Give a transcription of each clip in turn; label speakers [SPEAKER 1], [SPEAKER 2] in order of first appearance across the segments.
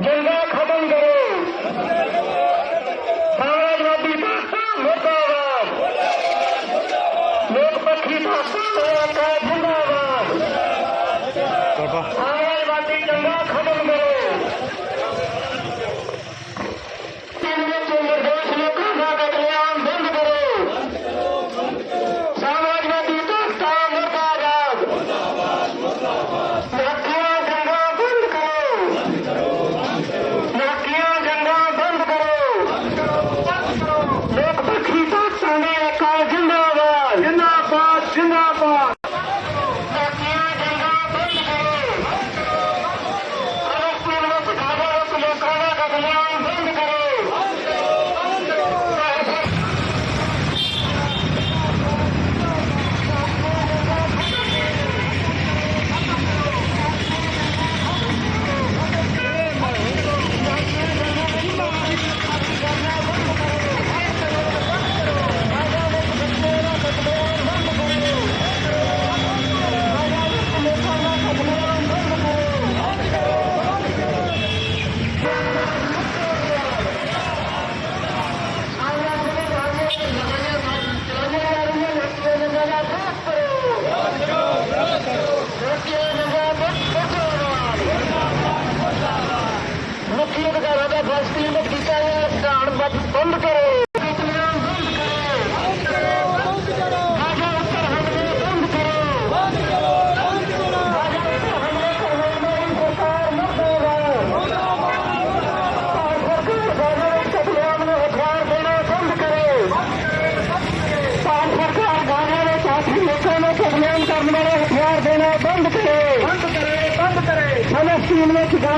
[SPEAKER 1] They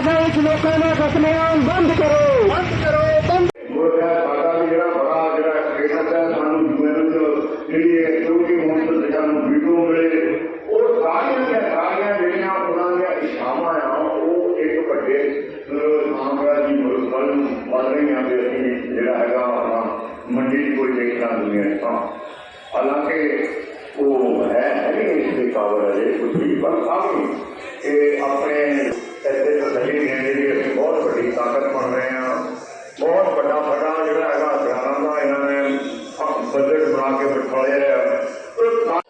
[SPEAKER 1] ਫਲਸਤੀਨ ਵਿੱਚ Gaza ਵਿੱਚ ਲੋਕਾਂ ਨੂੰ ਕਤਲੇਆਮ ਬੰਦ ਕਰੋ। ਬੰਦ ਕਰੋ, ਬੰਦ
[SPEAKER 2] ਉਹ ਹੈ ਸਾਡਾ ਵੀ ਜਿਹੜਾ ਬੜਾ ਜਿਹੜਾ ਸਟੇਟਸ ਹੈ, ਸਾਨੂੰ ਮੈਨੂੰ ਜਿਹੜੀ ਇਹ ਕਿਉਂਕਿ ਹੁਣ ਤੱਕ ਸਾਨੂੰ ਵੀਡੀਓ ਮਿਲੇ
[SPEAKER 3] Obrigado.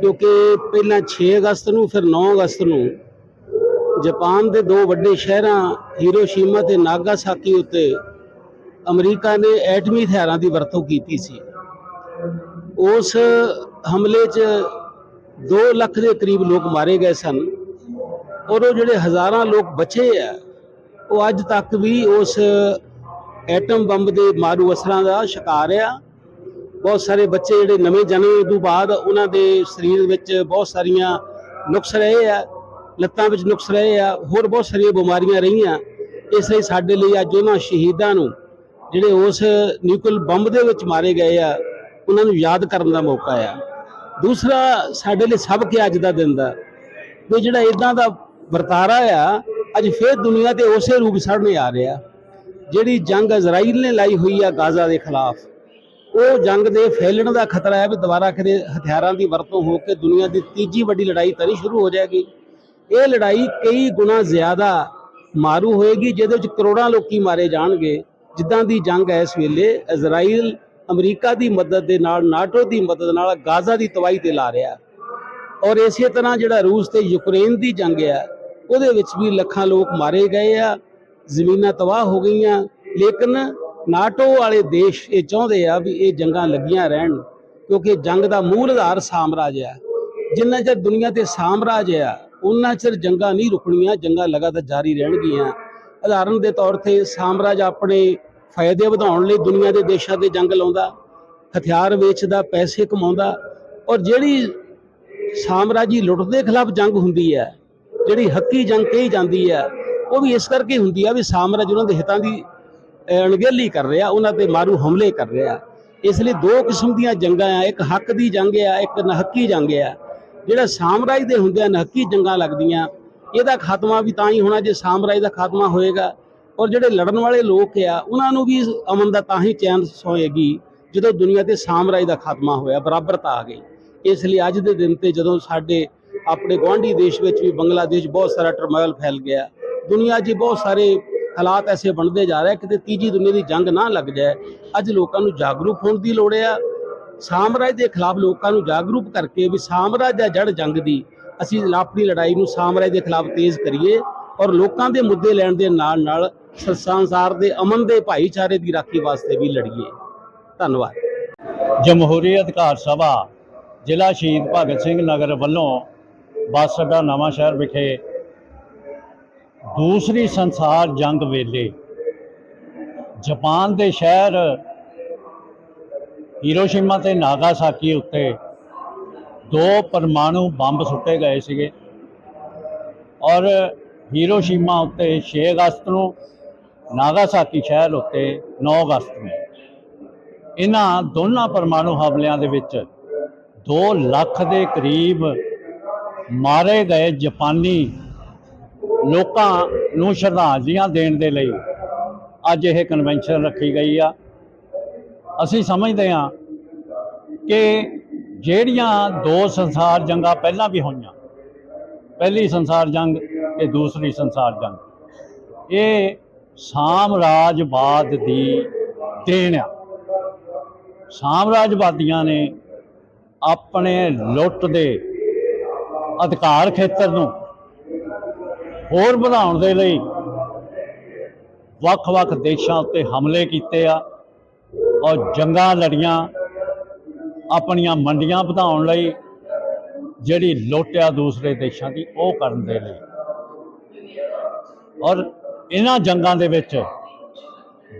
[SPEAKER 3] ਕਿਉਂਕਿ ਪਹਿਲਾਂ 6 ਅਗਸਤ ਨੂੰ, ਫਿਰ 9 ਅਗਸਤ ਨੂੰ ਜਾਪਾਨ ਦੇ ਦੋ ਵੱਡੇ ਸ਼ਹਿਰਾਂ, ਹੀਰੋਸ਼ੀਮਾ ਤੇ ਨਾਗਾਸਾਕੀ ਉੱਤੇ ਅਮਰੀਕਾ ਨੇ ਐਟਮੀ ਹਥਿਆਰਾਂ ਦੀ ਵਰਤੋਂ ਕੀਤੀ ਸੀ। ਉਸ ਹਮਲੇ 'ਚ 2 ਲੱਖ ਦੇ ਕਰੀਬ ਲੋਕ ਮਾਰੇ ਗਏ ਸਨ ਔਰ ਉਹ ਜਿਹੜੇ ਹਜ਼ਾਰਾਂ ਲੋਕ ਬਚੇ ਆ, ਉਹ ਅੱਜ ਤੱਕ ਵੀ ਉਸ ਐਟਮ ਬੰਬ ਦੇ ਮਾਰੂ ਅਸਰਾਂ ਦਾ ਸ਼ਿਕਾਰ ਆ। ਬਹੁਤ ਸਾਰੇ ਬੱਚੇ ਜਿਹੜੇ ਨਵੇਂ ਜਨਮ ਤੋਂ ਬਾਅਦ ਉਹਨਾਂ ਦੇ ਸਰੀਰ ਵਿੱਚ ਬਹੁਤ ਸਾਰੀਆਂ ਨੁਕਸ ਰਹੇ ਆ, ਲੱਤਾਂ ਵਿੱਚ ਨੁਕਸ ਰਹੇ ਆ, ਹੋਰ ਬਹੁਤ ਸਾਰੀਆਂ ਬਿਮਾਰੀਆਂ ਰਹੀਆਂ। ਇਸ ਲਈ ਸਾਡੇ ਲਈ ਅੱਜ ਉਹਨਾਂ ਸ਼ਹੀਦਾਂ ਨੂੰ ਜਿਹੜੇ ਉਸ ਨਿਊਕਲ ਬੰਬ ਦੇ ਵਿੱਚ ਮਾਰੇ ਗਏ ਆ, ਉਹਨਾਂ ਨੂੰ ਯਾਦ ਕਰਨ ਦਾ ਮੌਕਾ ਆ। ਦੂਸਰਾ ਸਾਡੇ ਲਈ ਸਭ ਕੇ ਅੱਜ ਦਾ ਦਿਨ ਦਾ, ਵੀ ਜਿਹੜਾ ਇਦਾਂ ਦਾ ਵਰਤਾਰਾ ਆ, ਅੱਜ ਫੇਰ ਦੁਨੀਆ ਤੇ ਉਸੇ ਰੂਪ ਸੜਨੇ ਆ ਰਿਹਾ। ਜਿਹੜੀ ਜੰਗ ਇਜ਼ਰਾਈਲ ਨੇ ਲਾਈ ਹੋਈ ਆ ਗਾਜ਼ਾ ਦੇ ਖਿਲਾਫ ਉਹ ਜੰਗ ਦੇ ਫੈਲਣ ਦਾ ਖਤਰਾ ਹੈ ਵੀ ਦੁਬਾਰਾ ਕਦੇ ਹਥਿਆਰਾਂ ਦੀ ਵਰਤੋਂ ਹੋ ਕੇ ਦੁਨੀਆ ਦੀ ਤੀਜੀ ਵੱਡੀ ਲੜਾਈ ਤਰੀ ਸ਼ੁਰੂ ਹੋ ਜਾਏਗੀ। ਇਹ ਲੜਾਈ ਕਈ ਗੁਣਾ ਜ਼ਿਆਦਾ ਮਾਰੂ ਹੋਏਗੀ, ਜਿਹਦੇ ਵਿੱਚ ਕਰੋੜਾਂ ਲੋਕੀ ਮਾਰੇ ਜਾਣਗੇ। ਜਿੱਦਾਂ ਦੀ ਜੰਗ ਹੈ ਇਸ ਵੇਲੇ, ਇਜ਼ਰਾਈਲ ਅਮਰੀਕਾ ਦੀ ਮਦਦ ਦੇ ਨਾਲ, ਨਾਟੋ ਦੀ ਮਦਦ ਨਾਲ ਗਾਜ਼ਾ ਦੀ ਤਬਾਹੀ ਤੇ ਲਾ ਰਿਹਾ। ਔਰ ਇਸੇ ਤਰ੍ਹਾਂ ਜਿਹੜਾ ਰੂਸ ਤੇ ਯੂਕਰੇਨ ਦੀ ਜੰਗ ਆ ਉਹਦੇ ਵਿੱਚ ਵੀ ਲੱਖਾਂ ਲੋਕ ਮਾਰੇ ਗਏ ਆ, ਜ਼ਮੀਨਾਂ ਤਬਾਹ ਹੋ ਗਈਆਂ। ਲੇਕਿਨ ਨਾਟੋ ਵਾਲੇ ਦੇਸ਼ ਇਹ ਚਾਹੁੰਦੇ ਆ ਵੀ ਇਹ ਜੰਗਾਂ ਲੱਗੀਆਂ ਰਹਿਣ, ਕਿਉਂਕਿ ਜੰਗ ਦਾ ਮੂਲ ਆਧਾਰ ਸਾਮਰਾਜ ਆ। ਜਿੰਨਾ ਚਿਰ ਦੁਨੀਆ ਤੇ ਸਾਮਰਾਜ ਆ ਉਹਨਾਂ ਚਿਰ ਜੰਗਾਂ ਨਹੀਂ ਰੁਕਣੀਆਂ, ਜੰਗਾਂ ਲਗਾਤਾਰ ਜਾਰੀ ਰਹਿਣਗੀਆਂ। ਉਦਾਹਰਨ ਦੇ ਤੌਰ ਤੇ ਸਾਮਰਾਜ ਆਪਣੇ ਫਾਇਦੇ ਵਧਾਉਣ ਲਈ ਦੁਨੀਆ ਦੇ ਦੇਸ਼ਾਂ ਤੇ ਜੰਗ ਲਾਉਂਦਾ, ਹਥਿਆਰ ਵੇਚਦਾ, ਪੈਸੇ ਕਮਾਉਂਦਾ, ਔਰ ਜਿਹੜੀ ਸਾਮਰਾਜੀ ਲੁੱਟ ਦੇ ਖਿਲਾਫ ਜੰਗ ਹੁੰਦੀ ਹੈ ਜਿਹੜੀ ਹੱਕੀ ਜੰਗ ਕਹੀ ਜਾਂਦੀ ਹੈ ਉਹ ਵੀ ਇਸ ਕਰਕੇ ਹੁੰਦੀ ਆ ਵੀ ਸਾਮਰਾਜ ਉਹਨਾਂ ਦੇ ਹਿੱਤਾਂ ਦੀ ਅਣਗਹਿਲੀ ਕਰ ਰਿਹਾ, ਉਹਨਾਂ ਤੇ ਮਾਰੂ ਹਮਲੇ ਕਰ ਰਿਹਾ। ਇਸ ਲਈ ਦੋ ਕਿਸਮ ਦੀਆਂ ਜੰਗਾਂ ਆ, ਇੱਕ ਹੱਕ ਦੀ ਜੰਗ ਆ, ਇੱਕ ਨਹੱਕੀ ਜੰਗ ਆ। ਜਿਹੜਾ ਸਾਮਰਾਜ ਦੇ ਹੁੰਦਿਆਂ ਨਹੱਕੀ ਜੰਗਾਂ ਲੱਗਦੀਆਂ, ਇਹਦਾ ਖਾਤਮਾ ਵੀ ਤਾਂ ਹੀ ਹੋਣਾ ਜੇ ਸਾਮਰਾਜ ਦਾ ਖਾਤਮਾ ਹੋਏਗਾ। ਔਰ ਜਿਹੜੇ ਲੜਨ ਵਾਲੇ ਲੋਕ ਆ, ਉਹਨਾਂ ਨੂੰ ਵੀ ਅਮਨ ਦਾ ਤਾਂ ਹੀ ਚੈਨ ਸੋਏਗੀ, ਜਦੋਂ ਦੁਨੀਆ ਤੇ ਸਾਮਰਾਜ ਦਾ ਖਾਤਮਾ ਹੋਇਆ, ਬਰਾਬਰਤਾ ਆ ਗਈ। ਇਸ ਲਈ ਅੱਜ ਦੇ ਦਿਨ ਤੇ ਜਦੋਂ ਸਾਡੇ ਆਪਣੇ ਗੁਆਂਢੀ ਦੇਸ਼ ਵਿੱਚ ਵੀ ਬੰਗਲਾਦੇਸ਼ ਬਹੁਤ ਸਾਰਾ ਟਰਮਾਇਲ ਫੈਲ ਗਿਆ, ਦੁਨੀਆ 'ਚ ਬਹੁਤ ਸਾਰੇ ਹਾਲਾਤ ਐਸੇ ਬਣਦੇ ਜਾ ਰਹੇ ਕਿਤੇ ਤੀਜੀ ਦੁਨੀਆ ਦੀ ਜੰਗ ਨਾ ਲੱਗ ਜਾਏ। ਅੱਜ ਲੋਕਾਂ ਨੂੰ ਜਾਗਰੂਕ ਹੋਣ ਦੀ ਲੋੜ ਆ। ਸਾਮਰਾਜ ਦੇ ਖਿਲਾਫ ਲੋਕਾਂ ਨੂੰ ਜਾਗਰੂਕ ਕਰਕੇ ਵੀ ਸਾਮਰਾਜ ਦਾ ਜੜ ਜੰਗ ਦੀ ਅਸੀਂ ਆਪਣੀ ਲੜਾਈ ਨੂੰ ਸਾਮਰਾਜ ਦੇ ਖਿਲਾਫ ਤੇਜ਼ ਕਰੀਏ ਔਰ ਲੋਕਾਂ ਦੇ ਮੁੱਦੇ ਲੈਣ ਦੇ ਨਾਲ ਨਾਲ ਸੰਸਾਰ ਦੇ ਅਮਨ ਦੇ ਭਾਈਚਾਰੇ ਦੀ ਰਾਖੀ ਵਾਸਤੇ ਵੀ ਲੜੀਏ। ਧੰਨਵਾਦ।
[SPEAKER 4] ਜਮਹੂਰੀ ਅਧਿਕਾਰ ਸਭਾ ਜ਼ਿਲ੍ਹਾ ਸ਼ਹੀਦ ਭਗਤ ਸਿੰਘ ਨਗਰ ਵੱਲੋਂ ਬੱਸ ਅੱਡਾ ਨਵਾਂ ਸ਼ਹਿਰ ਵਿਖੇ ਦੂਸਰੀ ਸੰਸਾਰ ਜੰਗ ਵੇਲੇ ਜਾਪਾਨ ਦੇ ਸ਼ਹਿਰ ਹੀਰੋਸ਼ੀਮਾ ਤੇ ਨਾਗਾਸਾਕੀ ਉੱਤੇ ਦੋ ਪਰਮਾਣੂ ਬੰਬ ਸੁੱਟੇ ਗਏ ਸੀਗੇ ਔਰ ਹੀਰੋਸ਼ੀਮਾ ਉੱਤੇ 6 ਅਗਸਤ ਨੂੰ ਨਾਗਾਸਾਕੀ ਸ਼ਹਿਰ ਉੱਤੇ 9 ਅਗਸਤ ਨੂੰ। ਇਹਨਾਂ ਦੋਨਾਂ ਪਰਮਾਣੂ ਹਮਲਿਆਂ ਦੇ ਵਿੱਚ 2 ਲੱਖ ਦੇ ਕਰੀਬ ਮਾਰੇ ਗਏ ਜਾਪਾਨੀ ਲੋਕਾਂ ਨੂੰ ਸ਼ਰਧਾਂਜਲੀਆਂ ਦੇਣ ਦੇ ਲਈ ਅੱਜ ਇਹ ਕਨਵੈਨਸ਼ਨ ਰੱਖੀ ਗਈ ਆ। ਅਸੀਂ ਸਮਝਦੇ ਹਾਂ ਕਿ ਜਿਹੜੀਆਂ ਦੋ ਸੰਸਾਰ ਜੰਗਾਂ ਪਹਿਲਾਂ ਵੀ ਹੋਈਆਂ, ਪਹਿਲੀ ਸੰਸਾਰ ਜੰਗ ਤੇ ਦੂਸਰੀ ਸੰਸਾਰ ਜੰਗ, ਇਹ ਸਾਮਰਾਜਵਾਦ ਦੀ ਦੇਣ ਆ। ਸਾਮਰਾਜਵਾਦੀਆਂ ਨੇ ਆਪਣੇ ਲੁੱਟ ਦੇ ਅਧਿਕਾਰ ਖੇਤਰ ਨੂੰ ਹੋਰ ਵਧਾਉਣ ਦੇ ਲਈ ਵੱਖ-ਵੱਖ ਦੇਸ਼ਾਂ ਉੱਤੇ ਹਮਲੇ ਕੀਤੇ ਆ ਔਰ ਜੰਗਾਂ ਲੜੀਆਂ ਆਪਣੀਆਂ ਮੰਡੀਆਂ ਵਧਾਉਣ ਲਈ ਜਿਹੜੀ ਲੁੱਟ ਆ ਦੂਸਰੇ ਦੇਸ਼ਾਂ ਦੀ, ਉਹ ਕਰਨ ਦੇ ਲਈ। ਔਰ ਇਹਨਾਂ ਜੰਗਾਂ ਦੇ ਵਿੱਚ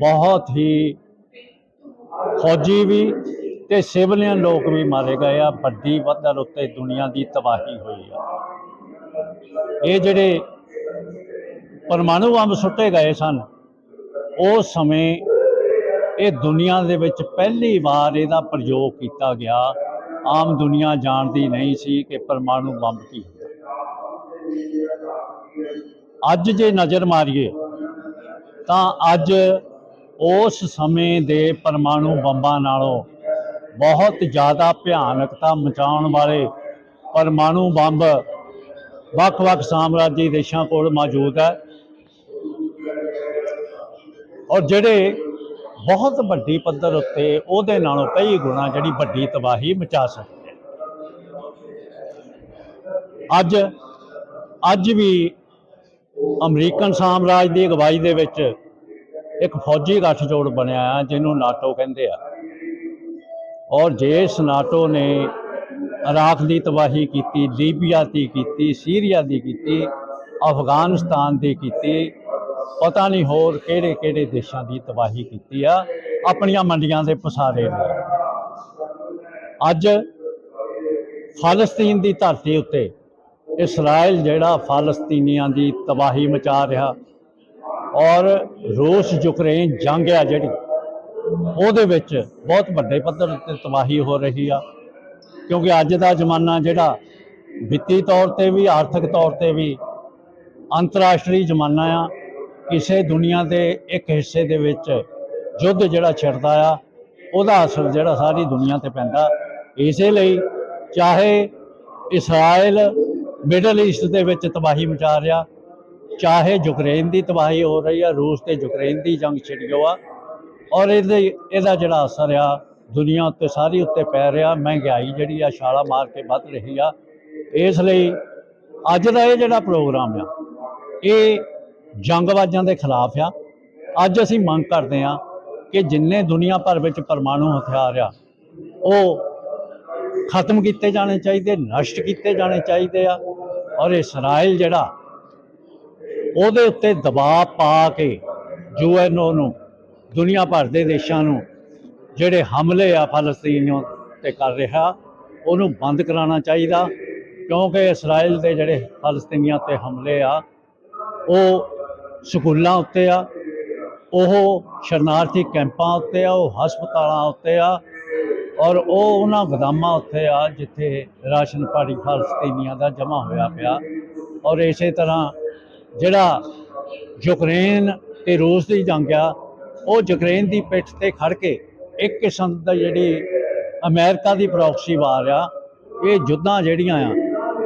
[SPEAKER 4] ਬਹੁਤ ਹੀ ਫੌਜੀ ਵੀ ਤੇ ਸਿਵਲੀਅਨ ਲੋਕ ਵੀ ਮਾਰੇ ਗਏ ਆ। ਵੱਡੀ ਪੱਧਰ ਉੱਤੇ ਦੁਨੀਆ ਦੀ ਤਬਾਹੀ ਹੋਈ ਆ। ਇਹ ਜਿਹੜੇ ਪਰਮਾਣੂ ਬੰਬ ਸੁੱਟੇ ਗਏ ਸਨ। ਉਸ ਸਮੇਂ ਇਹ ਦੁਨੀਆ ਦੇ ਵਿੱਚ ਪਹਿਲੀ ਵਾਰ ਇਹਦਾ ਪ੍ਰਯੋਗ ਕੀਤਾ ਗਿਆ। ਆਮ ਦੁਨੀਆ ਜਾਣਦੀ ਨਹੀਂ ਸੀ ਕਿ ਪਰਮਾਣੂ ਬੰਬ ਕੀ ਹੁੰਦਾ। ਅੱਜ ਜੇ ਨਜ਼ਰ ਮਾਰੀਏ, ਤਾਂ ਅੱਜ ਉਸ ਸਮੇਂ ਦੇ ਪਰਮਾਣੂ ਬੰਬਾਂ ਨਾਲੋਂ ਬਹੁਤ ਜ਼ਿਆਦਾ ਭਿਆਨਕਤਾ ਮਚਾਉਣ ਵਾਲੇ ਪਰਮਾਣੂ ਬੰਬ ਵੱਖ-ਵੱਖ ਸਾਮਰਾਜੀ ਦੇਸ਼ਾਂ ਕੋਲ ਮੌਜੂਦ ਹੈ। ਔਰ ਜਿਹੜੇ ਬਹੁਤ ਵੱਡੀ ਪੱਧਰ ਉੱਤੇ ਉਹਦੇ ਨਾਲੋਂ ਕਈ ਗੁਣਾ ਜਿਹੜੀ ਵੱਡੀ ਤਬਾਹੀ ਮਚਾ ਸਕਦੇ ਅੱਜ ਅੱਜ ਵੀ ਅਮਰੀਕਨ ਸਾਮਰਾਜ ਦੀ ਅਗਵਾਈ ਦੇ ਵਿੱਚ ਇੱਕ ਫੌਜੀ ਗੱਠਜੋੜ ਬਣਿਆ ਆ, ਜਿਹਨੂੰ ਨਾਟੋ ਕਹਿੰਦੇ ਆ। ਔਰ ਜਿਸ ਨਾਟੋ ਨੇ ਇਰਾਕ ਦੀ ਤਬਾਹੀ ਕੀਤੀ, ਲੀਬੀਆ ਦੀ ਕੀਤੀ, ਸੀਰੀਆ ਦੀ ਕੀਤੀ, ਅਫਗਾਨਿਸਤਾਨ ਦੀ ਕੀਤੀ ਪਤਾ ਨਹੀਂ ਹੋਰ ਕਿਹੜੇ ਕਿਹੜੇ ਦੇਸ਼ਾਂ ਦੀ ਤਬਾਹੀ ਕੀਤੀ ਆ, ਆਪਣੀਆਂ ਮੰਡੀਆਂ ਦੇ ਪਸਾਰੇ ਨੇ। ਅੱਜ ਫਲਸਤੀਨ ਦੀ ਧਰਤੀ ਉੱਤੇ ਇਸਰਾਇਲ ਜਿਹੜਾ ਫਲਸਤੀਨੀਆਂ ਦੀ ਤਬਾਹੀ ਮਚਾ ਰਿਹਾ ਔਰ ਰੂਸ ਯੂਕਰੇਨ ਜੰਗ ਆ ਜਿਹੜੀ, ਉਹਦੇ ਵਿੱਚ ਬਹੁਤ ਵੱਡੇ ਪੱਧਰ ਉੱਤੇ ਤਬਾਹੀ ਹੋ ਰਹੀ ਆ। ਕਿਉਂਕਿ ਅੱਜ ਦਾ ਜ਼ਮਾਨਾ ਜਿਹੜਾ ਵਿੱਤੀ ਤੌਰ ਤੇ ਵੀ, ਆਰਥਿਕ ਤੌਰ ਤੇ ਵੀ ਅੰਤਰਰਾਸ਼ਟਰੀ ਜ਼ਮਾਨਾ ਆ ਕਿਸੇ ਦੁਨੀਆ ਦੇ ਇੱਕ ਹਿੱਸੇ ਦੇ ਵਿੱਚ ਯੁੱਧ ਜਿਹੜਾ ਛਿੜਦਾ ਆ, ਉਹਦਾ ਅਸਰ ਜਿਹੜਾ ਸਾਰੀ ਦੁਨੀਆ ਤੇ ਪੈਂਦਾ। ਇਸੇ ਲਈ ਚਾਹੇ ਇਸਰਾਇਲ ਮਿਡਲ ਈਸਟ ਦੇ ਵਿੱਚ ਤਬਾਹੀ ਮਚਾ ਰਿਹਾ, ਚਾਹੇ ਯੂਕਰੇਨ ਦੀ ਤਬਾਹੀ ਹੋ ਰਹੀ ਆ, ਰੂਸ ਤੇ ਯੂਕਰੇਨ ਦੀ ਜੰਗ ਛਿੜਿਓ ਆ, ਔਰ ਇਹਦੇ, ਇਹਦਾ ਜਿਹੜਾ ਅਸਰ ਆ, ਦੁਨੀਆ ਉੱਤੇ ਸਾਰੀ ਉੱਤੇ ਪੈ ਰਿਹਾ, ਮਹਿੰਗਾਈ ਜਿਹੜੀ ਆ, ਛਾਲਾ ਮਾਰ ਕੇ ਵੱਧ ਰਹੀ ਆ। ਇਸ ਲਈ ਅੱਜ ਦਾ ਇਹ ਜਿਹੜਾ ਪ੍ਰੋਗਰਾਮ ਆ, ਇਹ ਜੰਗਬਾਜ਼ਾਂ ਦੇ ਖਿਲਾਫ ਆ। ਅੱਜ ਅਸੀਂ ਮੰਗ ਕਰਦੇ ਆ ਕਿ ਜਿੰਨੇ ਦੁਨੀਆ ਭਰ ਵਿੱਚ ਪਰਮਾਣੂ ਹਥਿਆਰ ਆ, ਉਹ ਖਤਮ ਕੀਤੇ ਜਾਣੇ ਚਾਹੀਦੇ, ਨਸ਼ਟ ਕੀਤੇ ਜਾਣੇ ਚਾਹੀਦੇ ਆ ਔਰ ਇਸਰਾਇਲ ਜਿਹੜਾ, ਉਹਦੇ ਉੱਤੇ ਦਬਾਅ ਪਾ ਕੇ ਯੂਐਨਓ ਨੂੰ, ਦੁਨੀਆ ਭਰ ਦੇ ਦੇਸ਼ਾਂ ਨੂੰ ਜਿਹੜੇ ਹਮਲੇ ਆ ਫਲਸਤੀਨੀਆਂ ਤੇ ਕਰ ਰਿਹਾ, ਉਹਨੂੰ ਬੰਦ ਕਰਾਉਣਾ ਚਾਹੀਦਾ ਕਿਉਂਕਿ ਇਸਰਾਇਲ ਦੇ ਜਿਹੜੇ ਫਲਸਤੀਨੀਆਂ ਤੇ ਹਮਲੇ ਆ, ਉਹ ਸਕੂਲਾਂ ਉੱਤੇ ਆ, ਉਹ ਸ਼ਰਨਾਰਥੀ ਕੈਂਪਾਂ ਉੱਤੇ ਆ, ਉਹ ਹਸਪਤਾਲਾਂ ਉੱਤੇ ਆ, ਔਰ ਉਹ ਉਹਨਾਂ ਗਦਾਮਾਂ ਉੱਤੇ ਆ, ਜਿੱਥੇ ਰਾਸ਼ਨ ਪਾਣੀ ਫਲਸਤੀਨੀਆਂ ਦਾ ਜਮ੍ਹਾਂ ਹੋਇਆ ਪਿਆ। ਔਰ ਇਸੇ ਤਰ੍ਹਾਂ ਜਿਹੜਾ ਯੂਕਰੇਨ ਤੇ ਰੂਸ ਦੀ ਜੰਗ ਆ, ਉਹ ਯੂਕਰੇਨ ਦੀ ਪਿੱਠ ਤੇ ਖੜ ਕੇ ਇੱਕ ਕਿਸਮ ਦਾ ਜਿਹੜੀ ਅਮਰੀਕਾ ਦੀ ਪ੍ਰੋਕਸੀ ਵਾਰ ਆ, ਇਹ ਜੁੱਧਾਂ ਜਿਹੜੀਆਂ ਆ,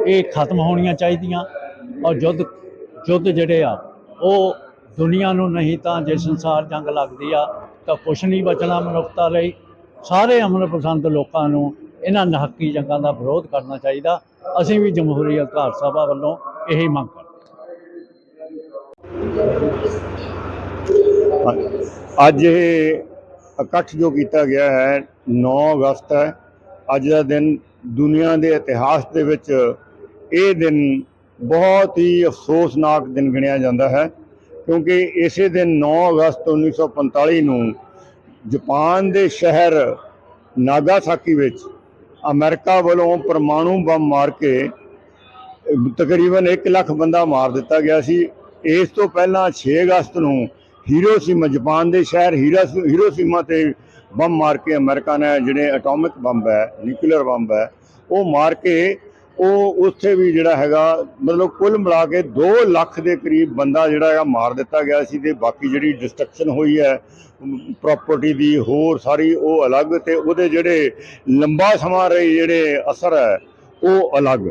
[SPEAKER 4] ਇਹ ਖਤਮ ਹੋਣੀਆਂ ਚਾਹੀਦੀਆਂ। ਔਰ ਯੁੱਧ ਯੁੱਧ ਜਿਹੜੇ ਆ ਉਹ ਦੁਨੀਆ ਨੂੰ ਨਹੀਂ ਤਾਂ ਜੇ ਸੰਸਾਰ ਜੰਗ ਲੱਗਦੀ ਆ, ਤਾਂ ਕੁਛ ਨਹੀਂ ਬਚਣਾ ਮਨੁੱਖਤਾ ਲਈ। ਸਾਰੇ ਅਮਨ ਪਸੰਦ ਲੋਕਾਂ ਨੂੰ ਇਹਨਾਂ ਨਹੱਕੀ ਜੰਗਾਂ ਦਾ ਵਿਰੋਧ ਕਰਨਾ ਚਾਹੀਦਾ। ਅਸੀਂ ਵੀ ਜਮਹੂਰੀ ਅਧਿਕਾਰ ਸਭਾ ਵੱਲੋਂ ਇਹੀ ਮੰਗ ਕਰਦੇ
[SPEAKER 2] ਅੱਜ ਇਹ ਇਕੱਠ ਜੋ ਕੀਤਾ ਗਿਆ ਹੈ 9 ਅਗਸਤ ਹੈ। ਅੱਜ ਦਾ ਦਿਨ ਦੁਨੀਆ ਦੇ ਇਤਿਹਾਸ ਦੇ ਵਿੱਚ ਇਹ ਦਿਨ ਬਹੁਤ ਹੀ ਅਫਸੋਸਨਾਕ ਦਿਨ ਗਿਣਿਆ ਜਾਂਦਾ ਹੈ, ਕਿਉਂਕਿ ਇਸੇ ਦਿਨ 9 ਅਗਸਤ 1945 ਨੂੰ ਜਾਪਾਨ ਦੇ ਸ਼ਹਿਰ ਨਾਗਾਸਾਕੀ ਵਿੱਚ ਅਮਰੀਕਾ ਵੱਲੋਂ ਪਰਮਾਣੂ ਬੰਬ ਮਾਰ ਕੇ, ਤਕਰੀਬਨ 1 ਲੱਖ ਬੰਦਾ ਮਾਰ ਦਿੱਤਾ ਗਿਆ ਸੀ। ਇਸ ਤੋਂ ਪਹਿਲਾਂ 6 ਅਗਸਤ ਨੂੰ ਹੀਰੋਸ਼ੀਮਾ, ਜਾਪਾਨ ਦੇ ਸ਼ਹਿਰ ਹੀਰਾ- ਹੀਰੋਸ਼ੀਮਾ ਤੇ ਬੰਬ ਮਾਰ ਕੇ ਅਮਰੀਕਾ ਨੇ ਜਿਹੜੇ ਐਟੋਮਿਕ ਬੰਬ ਹੈ ਨਿਊਕਲੀਅਰ ਬੰਬ ਹੈ, ਉਹ ਮਾਰ ਕੇ ਉਹ ਉੱਥੇ ਵੀ ਜਿਹੜਾ ਹੈਗਾ, ਮਤਲਬ ਕੁੱਲ ਮਿਲਾ ਕੇ 2 ਲੱਖ ਦੇ ਕਰੀਬ ਬੰਦਾ ਜਿਹੜਾ ਹੈਗਾ ਮਾਰ ਦਿੱਤਾ ਗਿਆ ਸੀ ਤੇ ਬਾਕੀ ਜਿਹੜੀ ਡਿਸਟਰਕਸ਼ਨ ਹੋਈ ਹੈ ਪ੍ਰਾਪਰਟੀ ਦੀ ਹੋਰ ਸਾਰੀ ਉਹ ਅਲੱਗ ਤੇ ਉਹਦੇ ਜਿਹੜੇ ਲੰਬਾ ਸਮਾਂ ਰਹੇ ਜਿਹੜੇ ਅਸਰ ਹੈ, ਉਹ ਅਲੱਗ।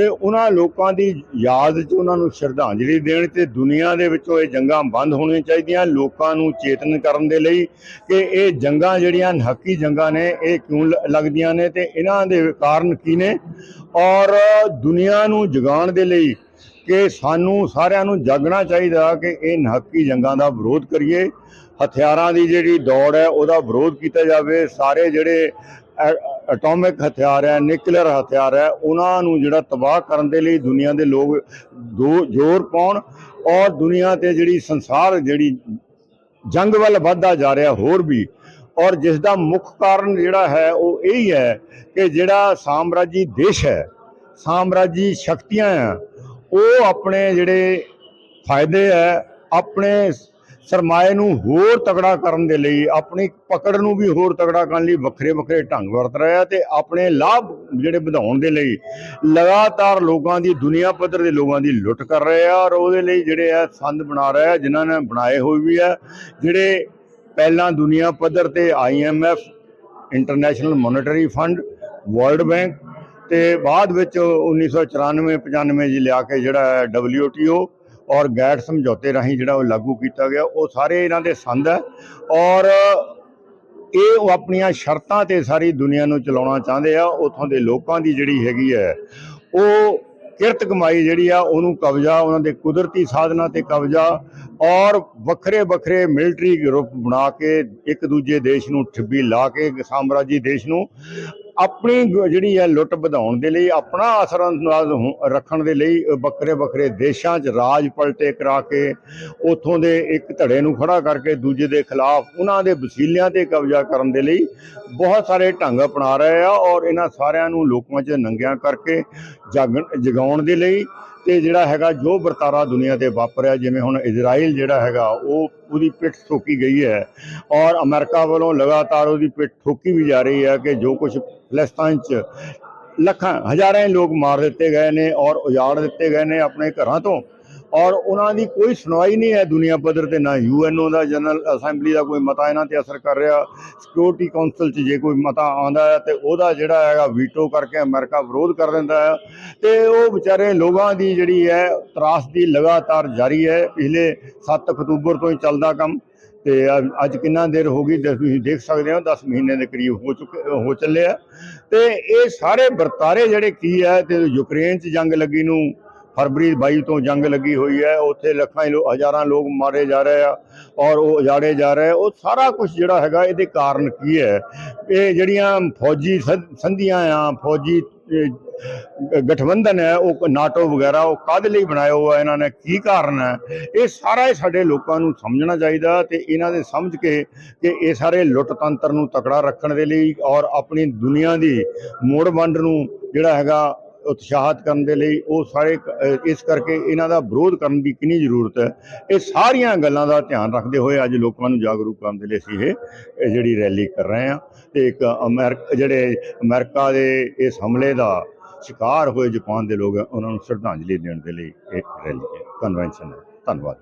[SPEAKER 2] ਤੇ ਉਹਨਾਂ ਲੋਕਾਂ ਦੀ ਯਾਦ 'ਚ ਉਹਨਾਂ ਨੂੰ ਸ਼ਰਧਾਂਜਲੀ ਦੇਣ ਤੇ ਦੁਨੀਆ ਦੇ ਵਿੱਚੋਂ ਇਹ ਜੰਗਾਂ ਬੰਦ ਹੋਣੀਆਂ ਚਾਹੀਦੀਆਂ ਲੋਕਾਂ ਨੂੰ ਚੇਤਨ ਕਰਨ ਦੇ ਲਈ ਕਿ ਇਹ ਜੰਗਾਂ ਜਿਹੜੀਆਂ ਹੱਕੀ ਜੰਗਾਂ ਨੇ, ਇਹ ਕਿਉਂ ਲ- ਲੱਗਦੀਆਂ ਨੇ ਤੇ ਇਹਨਾਂ ਦੇ ਕਾਰਨ ਕੀ ਨੇ? ਔਰ ਦੁਨੀਆ ਨੂੰ ਜਗਾਉਣ ਦੇ ਲਈ ਕਿ ਸਾਨੂੰ ਸਾਰਿਆਂ ਨੂੰ ਜਾਗਣਾ ਚਾਹੀਦਾ ਕਿ ਇਹ ਨਹੱਕੀ ਜੰਗਾਂ ਦਾ ਵਿਰੋਧ ਕਰੀਏ। ਹਥਿਆਰਾਂ ਦੀ ਜਿਹੜੀ ਦੌੜ ਹੈ, ਉਹਦਾ ਵਿਰੋਧ ਕੀਤਾ ਜਾਵੇ। ਸਾਰੇ ਜਿਹੜੇ ਐਟੋਮਿਕ ਹਥਿਆਰ ਹੈ ਨਿਊਕਲੀਅਰ ਹਥਿਆਰ ਹੈ, ਉਹਨਾਂ ਨੂੰ ਜਿਹੜਾ ਤਬਾਹ ਕਰਨ ਦੇ ਲਈ ਦੁਨੀਆ ਦੇ ਲੋਕ ਦੋ ਜ਼ੋਰ ਪਾਉਣ ਔਰ ਦੁਨੀਆ ਤੇ ਜਿਹੜੀ ਸੰਸਾਰ, ਜਿਹੜੀ ਜੰਗ ਵੱਲ ਵੱਧਦਾ ਜਾ ਰਿਹਾ ਹੋਰ ਵੀ ਔਰ ਜਿਸ ਦਾ ਮੁੱਖ ਕਾਰਨ ਜਿਹੜਾ ਹੈ ਉਹ ਇਹ ਹੀ ਹੈ ਕਿ ਜਿਹੜਾ ਸਾਮਰਾਜੀ ਦੇਸ਼ ਹੈ, ਸਾਮਰਾਜੀ ਸ਼ਕਤੀਆਂ ਆ, ਉਹ ਆਪਣੇ ਜਿਹੜੇ ਫਾਇਦੇ ਹੈ, ਆਪਣੇ ਸਰਮਾਏ ਨੂੰ ਹੋਰ ਤਗੜਾ ਕਰਨ ਦੇ ਲਈ, ਆਪਣੀ ਪਕੜ ਨੂੰ ਵੀ ਹੋਰ ਤਗੜਾ ਕਰਨ ਲਈ ਵੱਖਰੇ ਵੱਖਰੇ ਢੰਗ ਵਰਤ ਰਹੇ ਆ ਤੇ ਆਪਣੇ ਲਾਭ ਜਿਹੜੇ ਵਧਾਉਣ ਦੇ ਲਈ ਲਗਾਤਾਰ ਲੋਕਾਂ ਦੀ, ਦੁਨੀਆ ਪੱਧਰ ਦੇ ਲੋਕਾਂ ਦੀ ਲੁੱਟ ਕਰ ਰਹੇ ਆ ਔਰ ਉਹਦੇ ਲਈ ਜਿਹੜੇ ਆ ਸੰਦ ਬਣਾ ਰਹੇ ਆ ਜਿਨ੍ਹਾਂ ਨੇ ਬਣਾਏ ਹੋਏ ਵੀ ਆ, ਜਿਹੜੇ ਪਹਿਲਾਂ ਦੁਨੀਆ ਪੱਧਰ ਤੇ IMF international monetary fund, world bank ਤੇ ਬਾਅਦ ਵਿੱਚ 1994 95 ਜੀ ਲਿਆ ਕੇ ਜਿਹੜਾ ਹੈ WTO ਔਰ ਗੈਟ ਸਮਝੌਤੇ ਰਾਹੀਂ ਜਿਹੜਾ ਉਹ ਲਾਗੂ ਕੀਤਾ ਗਿਆ, ਉਹ ਸਾਰੇ ਇਹਨਾਂ ਦੇ ਸੰਦ ਹੈ। ਔਰ ਇਹ ਉਹ ਆਪਣੀਆਂ ਸ਼ਰਤਾਂ ਤੇ ਸਾਰੀ ਦੁਨੀਆ ਨੂੰ ਚਲਾਉਣਾ ਚਾਹੁੰਦੇ ਆ, ਉਥੋਂ ਦੇ ਲੋਕਾਂ ਦੀ ਜਿਹੜੀ ਹੈਗੀ ਹੈ, ਉਹ ਕਿਰਤ ਕਮਾਈ ਜਿਹੜੀ ਆ, ਉਹਨੂੰ ਕਬਜ਼ਾ, ਉਹਨਾਂ ਦੇ ਕੁਦਰਤੀ ਸਾਧਨਾਂ ਤੇ ਕਬਜ਼ਾ ਔਰ ਵੱਖਰੇ ਵੱਖਰੇ ਮਿਲਟਰੀ ਗਰੁੱਪ ਬਣਾ ਕੇ ਇੱਕ ਦੂਜੇ ਦੇਸ਼ ਨੂੰ ਠੱਬੀ ਲਾ ਕੇ ਸਾਮਰਾਜੀ ਦੇਸ਼ ਨੂੰ ਆਪਣੀ ਜਿਹੜੀ ਹੈ ਲੁੱਟ ਵਧਾਉਣ ਦੇ ਲਈ, ਆਪਣਾ ਅਸਰ ਅੰਦਾਜ਼ ਰੱਖਣ ਦੇ ਲਈ ਵੱਖਰੇ ਵੱਖਰੇ ਦੇਸ਼ਾਂ 'ਚ ਰਾਜ ਪਲਟੇ ਕਰਾ ਕੇ, ਉਥੋਂ ਦੇ ਇੱਕ ਧੜੇ ਨੂੰ ਖੜਾ ਕਰਕੇ ਦੂਜੇ ਦੇ ਖਿਲਾਫ ਉਹਨਾਂ ਦੇ ਵਸੀਲਿਆਂ ਤੇ ਕਬਜ਼ਾ ਕਰਨ ਦੇ ਲਈ ਬਹੁਤ ਸਾਰੇ ਢੰਗ ਅਪਣਾ ਰਹੇ ਆ ਔਰ ਇਹਨਾਂ ਸਾਰਿਆਂ ਨੂੰ ਲੋਕਾਂ 'ਚ ਨੰਗਿਆਂ ਕਰਕੇ ਜਾਗਣ ਜਗਾਉਣ ਦੇ ਲਈ ਤੇ ਜਿਹੜਾ ਹੈਗਾ ਜੋ ਵਰਤਾਰਾ ਦੁਨੀਆ ਤੇ ਵਾਪਰਿਆ, ਜਿਵੇਂ ਹੁਣ ਇਜ਼ਰਾਈਲ ਜਿਹੜਾ ਹੈਗਾ, ਉਹ ਉਹਦੀ ਪਿੱਠ ਠੋਕੀ ਗਈ ਹੈ ਔਰ ਅਮਰੀਕਾ ਵੱਲੋਂ ਲਗਾਤਾਰ ਉਹਦੀ ਪਿੱਠ ਠੋਕੀ ਵੀ ਜਾ ਰਹੀ ਹੈ ਕਿ ਜੋ ਕੁਝ ਫਲਸਤੀਨ 'ਚ ਲੱਖਾਂ ਹਜ਼ਾਰਾਂ ਲੋਕ ਮਾਰ ਦਿੱਤੇ ਗਏ ਨੇ ਔਰ ਉਜਾੜ ਦਿੱਤੇ ਗਏ ਨੇ ਆਪਣੇ ਘਰਾਂ ਤੋਂ। ਔਰ ਉਹਨਾਂ ਦੀ ਕੋਈ ਸੁਣਵਾਈ ਨਹੀਂ ਹੈ ਦੁਨੀਆ ਪੱਧਰ ਤੇ, ਨਾ ਯੂਐਨਓ ਦਾ ਜਨਰਲ ਅਸੈਂਬਲੀ ਦਾ ਕੋਈ ਮਤਾ ਇਹਨਾਂ ਤੇ ਅਸਰ ਕਰ ਰਿਹਾ। ਸਿਕਿਉਰਿਟੀ ਕਾਉਂਸਲ 'ਚ ਜੇ ਕੋਈ ਮਤਾ ਆਉਂਦਾ ਹੈ ਤੇ ਉਹਦਾ ਜਿਹੜਾ ਹੈਗਾ ਵੀਟੋ ਕਰਕੇ ਅਮਰੀਕਾ ਵਿਰੋਧ ਕਰ ਦਿੰਦਾ ਹੈ। ਤੇ ਉਹ ਵਿਚਾਰੇ ਲੋਕਾਂ ਦੀ ਜਿਹੜੀ ਹੈ ਤਰਾਸਦੀ ਲਗਾਤਾਰ ਜਾਰੀ ਹੈ। ਪਿਛਲੇ 7 ਅਕਤੂਬਰ ਤੋਂ ਹੀ ਚੱਲਦਾ ਕੰਮ। ਤੇ ਅੱਜ ਕਿੰਨਾ ਦੇਰ ਹੋ ਗਈ ਤੁਸੀਂ ਦੇਖ ਸਕਦੇ ਹੋ 10 ਮਹੀਨੇ ਦੇ ਕਰੀਬ ਹੋ ਚੁੱਕੇ, ਹੋ ਚੱਲੇ ਆ। ਤੇ ਇਹ ਸਾਰੇ ਵਰਤਾਰੇ ਜਿਹੜੇ ਕੀ ਹੈ, ਤੇ ਯੂਕਰੇਨ 'ਚ ਜੰਗ ਲੱਗੀ ਨੂੰ ਫਰਵਰੀ 22 ਤੋਂ ਜੰਗ ਲੱਗੀ ਹੋਈ ਹੈ, ਉੱਥੇ ਲੱਖਾਂ ਹੀ ਹਜ਼ਾਰਾਂ ਲੋਕ ਮਾਰੇ ਜਾ ਰਹੇ ਆ ਔਰ ਉਹ ਉਜਾੜੇ ਜਾ ਰਹੇ ਆ। ਉਹ ਸਾਰਾ ਕੁਝ ਜਿਹੜਾ ਹੈਗਾ ਇਹਦੇ ਕਾਰਨ ਕੀ ਹੈ? ਇਹ ਜਿਹੜੀਆਂ ਫੌਜੀ ਸੰਧੀਆਂ ਆ, ਫੌਜੀ ਗਠਬੰਧਨ ਹੈ, ਉਹ ਨਾਟੋ ਵਗੈਰਾ, ਉਹ ਕਾਹਦੇ ਲਈ ਬਣਾਇਆ ਹੋਇਆ ਇਹਨਾਂ ਨੇ ਕੀ ਕਾਰਨ ਹੈ? ਇਹ ਸਾਰਾ ਹੀ ਸਾਡੇ ਲੋਕਾਂ ਨੂੰ ਸਮਝਣਾ ਚਾਹੀਦਾ ਤੇ ਇਹਨਾਂ ਦੇ ਸਮਝ ਕੇ ਕਿ ਇਹ ਸਾਰੇ ਲੁੱਟਤੰਤਰ ਨੂੰ ਤਕੜਾ ਰੱਖਣ ਦੇ ਲਈ ਔਰ ਆਪਣੀ ਦੁਨੀਆ ਦੀ ਮੋੜ ਵੰਡ ਨੂੰ ਜਿਹੜਾ ਹੈਗਾ ਉਤਸ਼ਾਹਤ ਕਰਨ ਦੇ ਲਈ ਉਹ ਸਾਰੇ ਇਸ ਕਰਕੇ ਇਹਨਾਂ ਦਾ ਵਿਰੋਧ ਕਰਨ ਦੀ ਕਿੰਨੀ ਜ਼ਰੂਰਤ ਹੈ ਇਹ ਸਾਰੀਆਂ ਗੱਲਾਂ ਦਾ ਧਿਆਨ ਰੱਖਦੇ ਹੋਏ ਅੱਜ ਲੋਕਾਂ ਨੂੰ ਜਾਗਰੂਕ ਕਰਨ ਦੇ ਲਈ ਅਸੀਂ ਇਹ ਜਿਹੜੀ ਰੈਲੀ ਕਰ ਰਹੇ ਹਾਂ। ਤੇ ਇੱਕ ਅਮਰੀਕਾ ਜਿਹੜੇ ਅਮਰੀਕਾ ਦੇ ਇਸ ਹਮਲੇ ਦਾ ਸ਼ਿਕਾਰ ਹੋਏ ਜਾਪਾਨ ਦੇ ਲੋਕ ਆ, ਉਹਨਾਂ ਨੂੰ ਸ਼ਰਧਾਂਜਲੀ ਦੇਣ ਦੇ ਲਈ ਇਹ ਰੈਲੀ ਹੈ। ਕਨਵੈਨਸ਼ਨ ਹੈ। ਧੰਨਵਾਦ।